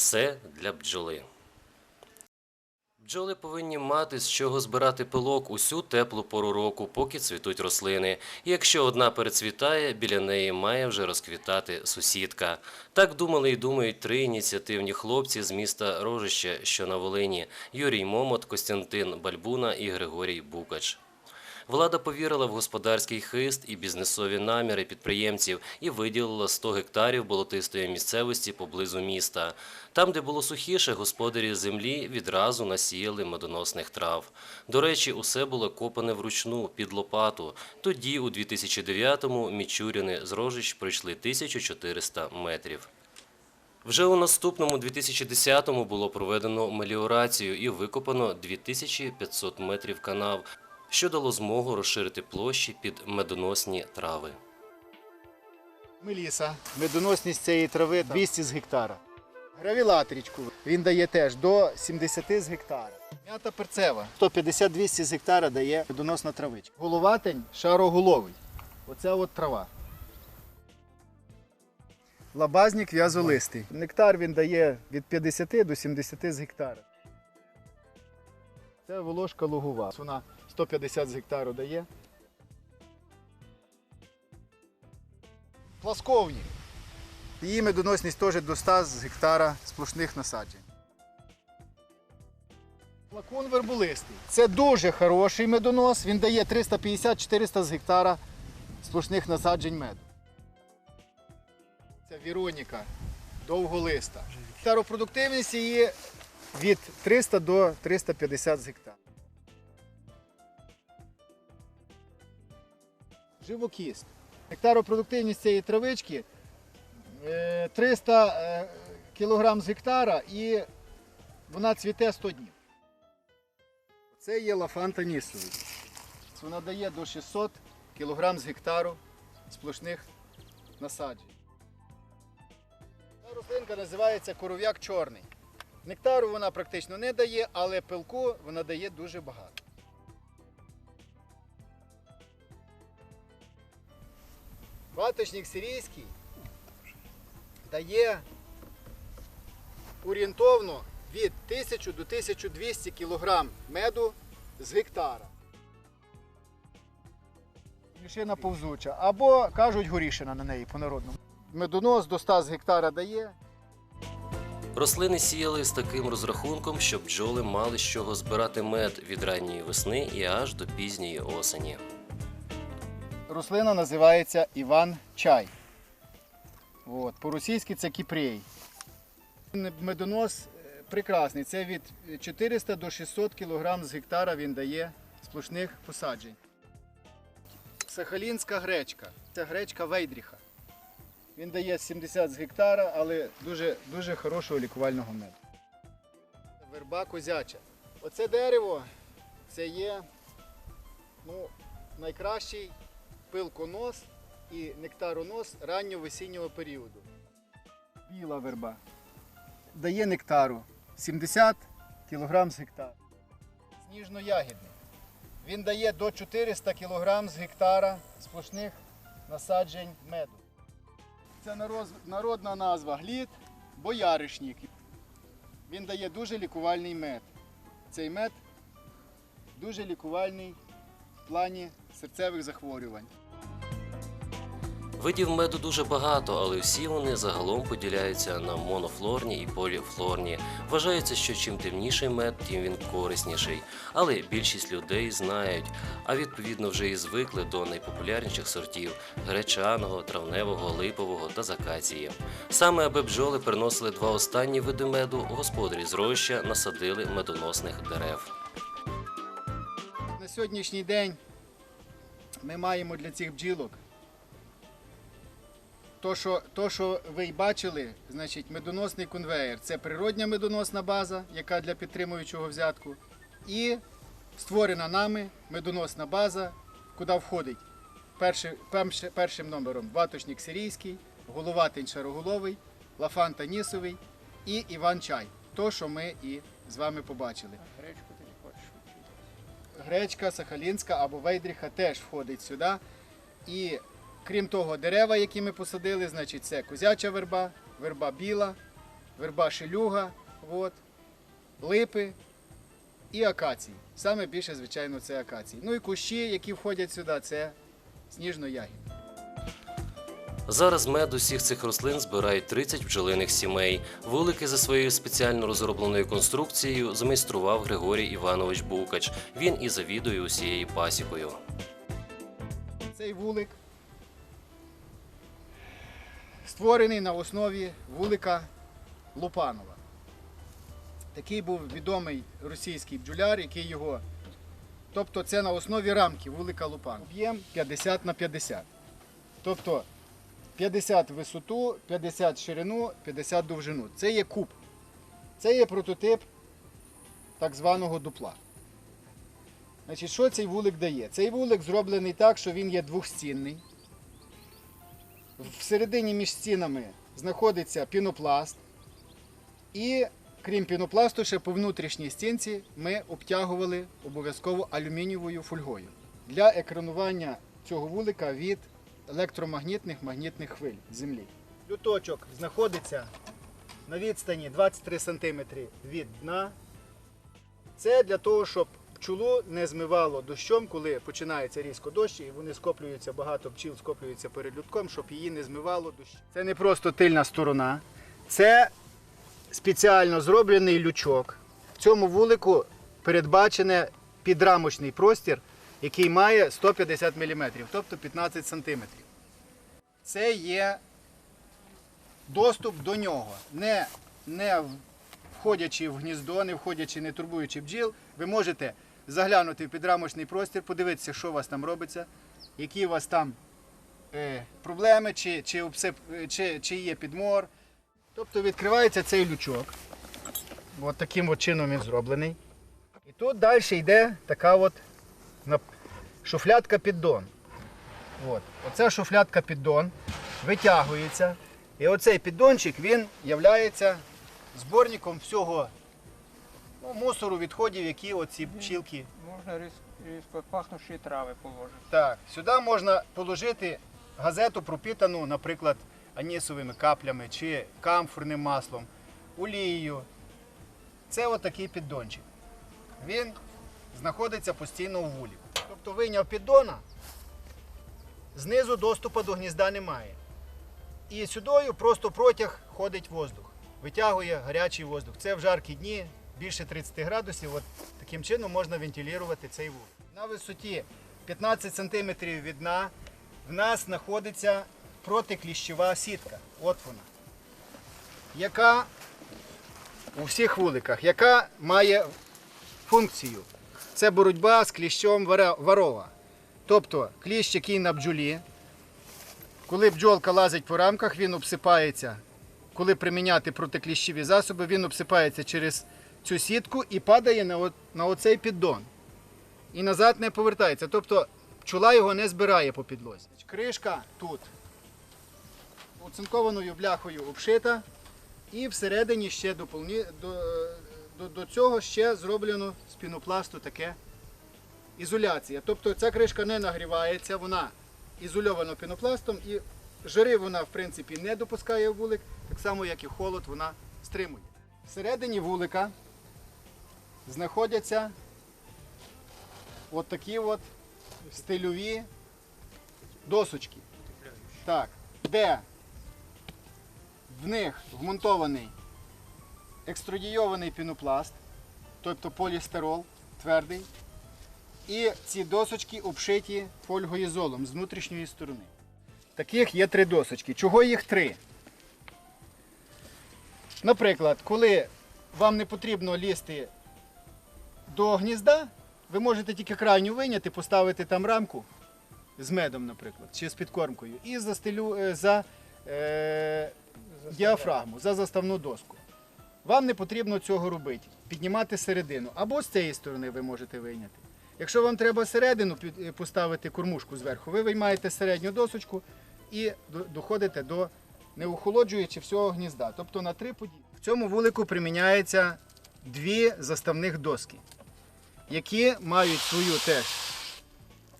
Все для бджоли. Бджоли повинні мати з чого збирати пилок усю теплу пору року, поки цвітуть рослини. І якщо одна перецвітає, біля неї має вже розквітати сусідка. Так думали і думають три ініціативні хлопці з міста Рожище, що на Волині: Юрій Момот, Костянтин Бальбуна і Григорій Букач. Влада повірила в господарський хист і бізнесові наміри підприємців і виділила 100 гектарів болотистої місцевості поблизу міста. Там, де було сухіше, господарі землі відразу насіяли медоносних трав. До речі, усе було копане вручну під лопату. Тоді, у 2009-му, мічуріни з Рожищ пройшли 1400 метрів. Вже у наступному 2010-му було проведено меліорацію і викопано 2500 метрів канав, що дало змогу розширити площі під медоносні трави. Меліса. Медоносність цієї трави 200 з гектара. Гравілатрічку він дає теж до 70 з гектара. М'ята перцева. 150-200 з гектара дає медоносна травичка. Головатень шароголовий. Оце от трава. Лабазник в'язолистий. Нектар він дає від 50 до 70 з гектара. Це волошка лугова. Вона 150 з гектару дає. Пласковні. Її медоносність теж до 100 з гектара сплошних насаджень. Флакон верболистий. Це дуже хороший медонос. Він дає 350-400 з гектара сплошних насаджень меду. Це Віроніка, довголиста. Гектаропродуктивність її від 300 до 350 з гектара. Живокіст. Гектаропродуктивність цієї травички е, 300 е, кг з гектара і вона цвіте 100 днів. Це є лафанта нісовий. Вона дає до 600 кг з гектару сплошних насаджень. Ця рослинка називається коров'як чорний. Нектару вона практично не дає, але пилку вона дає дуже багато. Ваточник сирійський дає орієнтовно від 1000 до 1200 кг меду з гектара. Горішина повзуча. Або кажуть горішина на неї по-народному. Медонос до 100 з гектара дає. Рослини сіяли з таким розрахунком, щоб бджоли мали з чого збирати мед від ранньої весни і аж до пізньої осені. Рослина називається Іван Чай. По-російськи це кіпрей. Медонос е, прекрасний. Це від 400 до 600 кг з гектара він дає сплошних посаджень. Сахалінська гречка. Це гречка Вейдріха. Він дає 70 з гектара, але дуже, дуже хорошого лікувального меду. Верба козяча. Оце дерево це є ну, найкращий пилконос і нектаронос ранньо-весіннього періоду. Біла верба. Дає нектару 70 кг з гектара. Сніжно-ягідний. Він дає до 400 кг з гектара сплошних насаджень меду. Це народна назва глід, бояришнік. Він дає дуже лікувальний мед. Цей мед дуже лікувальний в плані серцевих захворювань. Видів меду дуже багато, але всі вони загалом поділяються на монофлорні і поліфлорні. Вважається, що чим темніший мед, тим він корисніший. Але більшість людей знають, а відповідно вже і звикли до найпопулярніших сортів гречаного, травневого, липового та закації. Саме аби бджоли приносили два останні види меду, господарі з роща насадили медоносних дерев. На сьогоднішній день ми маємо для цих бджілок. То що, то, що ви й бачили, значить, медоносний конвеєр це природня медоносна база, яка для підтримуючого взятку. І створена нами медоносна база, куди входить перший- першим номером ваточник сирійський, головатень шароголовий, лафанта нісовий і Іван Чай. То, що ми і з вами побачили. Гречка, Сахалінська або Вейдріха теж входить сюди. І крім того, дерева, які ми посадили, значить це козяча верба, верба біла, верба шелюга, от, липи і акації. Саме більше, звичайно, це акації. Ну і кущі, які входять сюди, це сніжно-ягідні. Зараз мед усіх цих рослин збирають 30 бджолиних сімей. Вулики за своєю спеціально розробленою конструкцією змайстрував Григорій Іванович Букач. Він і завідує усією пасікою. Цей вулик створений на основі вулика Лупанова. Такий був відомий російський бджоляр, який його. Тобто це на основі рамки вулика Лупанова. Об'єм 50 на 50. Тобто 50 висоту, 50 ширину, 50 довжину. Це є куб. Це є прототип так званого дупла. Значить, що цей вулик дає? Цей вулик зроблений так, що він є двохстінний. Всередині між стінами знаходиться пінопласт. І крім пінопласту, ще по внутрішній стінці ми обтягували обов'язково алюмінієвою фольгою для екранування цього вулика від електромагнітних магнітних хвиль землі. Люточок знаходиться на відстані 23 см від дна. Це для того, щоб пчолу не змивало дощом, коли починається різко дощ, і вони скоплюються, багато пчіл скоплюються перед людком, щоб її не змивало дощ. Це не просто тильна сторона, це спеціально зроблений лючок. В цьому вулику передбачене підрамочний простір, який має 150 мм, тобто 15 см. Це є доступ до нього. Не, не входячи в гніздо, не входячи, не турбуючи бджіл, ви можете заглянути в підрамочний простір, подивитися, що у вас там робиться, які у вас там е, проблеми, чи, чи, обсип, чи, чи є підмор. Тобто відкривається цей лючок. От таким от чином він зроблений. І тут далі йде така от шуфлядка піддон. От. Оця шуфлядка піддон витягується. І оцей піддончик він являється зборником всього ну, мусору, відходів, які оці пчілки. Можна різ, різко пахнущі трави положити. Так, сюди можна положити газету пропітану, наприклад, анісовими каплями чи камфорним маслом, олією. Це отакий піддончик. Він знаходиться постійно у вулі. Тобто вийняв піддона, знизу доступу до гнізда немає. І сюдою просто протяг ходить воздух, витягує гарячий воздух. Це в жаркі дні більше 30 градусів. От таким чином можна вентилювати цей вулик. На висоті 15 см від дна в нас знаходиться протикліщова сітка. От вона. Яка у всіх вуликах, яка має функцію. Це боротьба з кліщом варова. Тобто кліщ, який на бджолі, коли бджолка лазить по рамках, він обсипається. Коли приміняти протикліщові засоби, він обсипається через цю сітку і падає на, от, на оцей піддон. І назад не повертається. Тобто пчола його не збирає по підлозі. Кришка тут оцинкованою бляхою обшита. І всередині ще до, до, до цього ще зроблено з пінопласту таке ізоляція. Тобто ця кришка не нагрівається, вона ізольована пінопластом і жари вона в принципі не допускає вулик, так само як і холод вона стримує. Всередині вулика знаходяться от такі от стильові досочки. Так, де в них вмонтований екструдійований пінопласт, тобто полістирол твердий. І ці досочки обшиті фольгоізолом з внутрішньої сторони. Таких є три досочки. Чого їх три? Наприклад, коли вам не потрібно лізти до гнізда, ви можете тільки крайню виняти, поставити там рамку з медом, наприклад, чи з підкормкою, і застелю, е, за е, діафрагму, за заставну доску. Вам не потрібно цього робити, піднімати середину. Або з цієї сторони ви можете вийняти. Якщо вам треба середину е, поставити кормушку зверху, ви виймаєте середню досочку і доходите до не охолоджуючи всього гнізда. Тобто на три події. В цьому вулику приміняється дві заставних доски, які мають свою теж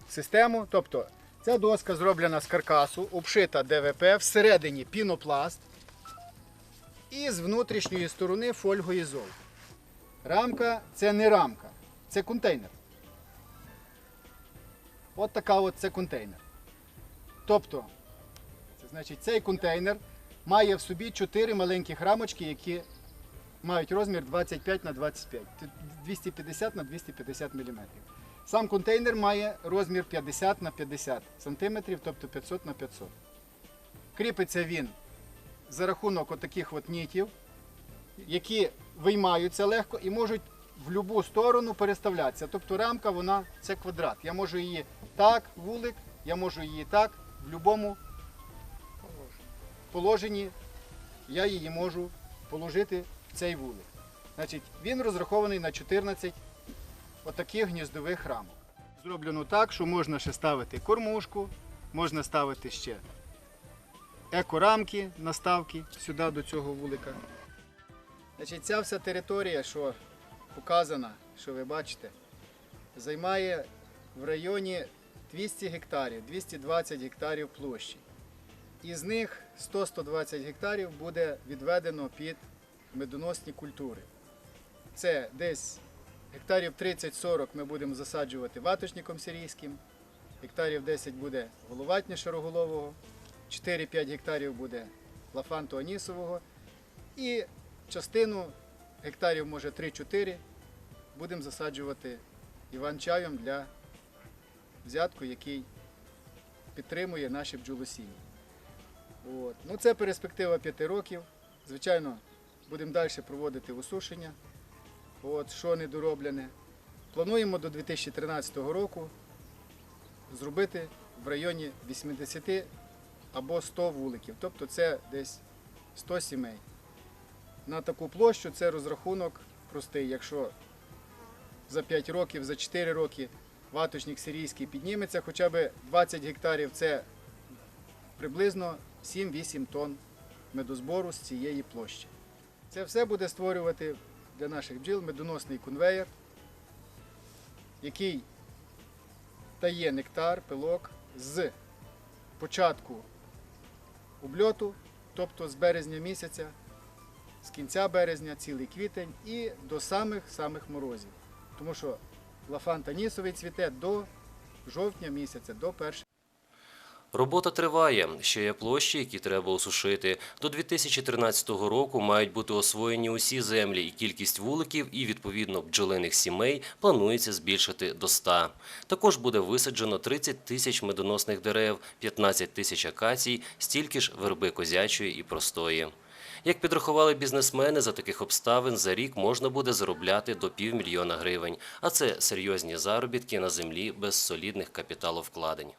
систему. Тобто ця доска зроблена з каркасу, обшита ДВП, всередині пінопласт. і з внутрішньої сторони фольгоізол. Рамка це не рамка, це контейнер. От така от це контейнер. Тобто, це значить, цей контейнер має в собі 4 маленьких рамочки, які мають розмір 25 на 25, 250 на 250 мм. Сам контейнер має розмір 50 на 50 см, тобто 500 на 500 Кріпиться він за рахунок отаких от нітів, які виймаються легко і можуть в будь-яку сторону переставлятися. Тобто рамка вона це квадрат. Я можу її так, вулик, я можу її так, в будь-якому положенні я її можу положити цей вулик. Значить, він розрахований на 14 отаких гніздових рамок. Зроблено так, що можна ще ставити кормушку, можна ставити ще екорамки, наставки сюди до цього вулика. Значить, ця вся територія, що показана, що ви бачите, займає в районі 200 гектарів, 220 гектарів площі. Із них 100-120 гектарів буде відведено під медоносні культури. Це десь гектарів 30-40 ми будемо засаджувати ваточником сирійським, гектарів 10 буде головатня широголового, 4-5 гектарів буде лафанту анісового і частину гектарів, може 3-4, будемо засаджувати іван-чаєм для взятку, який підтримує наші бджолосіння. От. Ну, це перспектива 5 років. Звичайно, будемо далі проводити висушення, от, що недороблене. Плануємо до 2013 року зробити в районі 80 або 100 вуликів. Тобто це десь 100 сімей. На таку площу це розрахунок простий. Якщо за 5 років, за 4 роки ваточник сирійський підніметься, хоча б 20 гектарів це приблизно 7-8 тонн медозбору з цієї площі. Це все буде створювати для наших бджіл медоносний конвеєр, який дає нектар, пилок з початку обльоту, тобто з березня місяця, з кінця березня, цілий квітень і до самих-самих морозів. Тому що лафан танісовий цвіте до жовтня місяця, до перших. Робота триває. Ще є площі, які треба осушити. До 2013 року мають бути освоєні усі землі, і кількість вуликів і відповідно бджолиних сімей планується збільшити до 100. Також буде висаджено 30 тисяч медоносних дерев, 15 тисяч акацій, стільки ж верби козячої і простої. Як підрахували бізнесмени, за таких обставин за рік можна буде заробляти до півмільйона гривень, а це серйозні заробітки на землі без солідних капіталовкладень.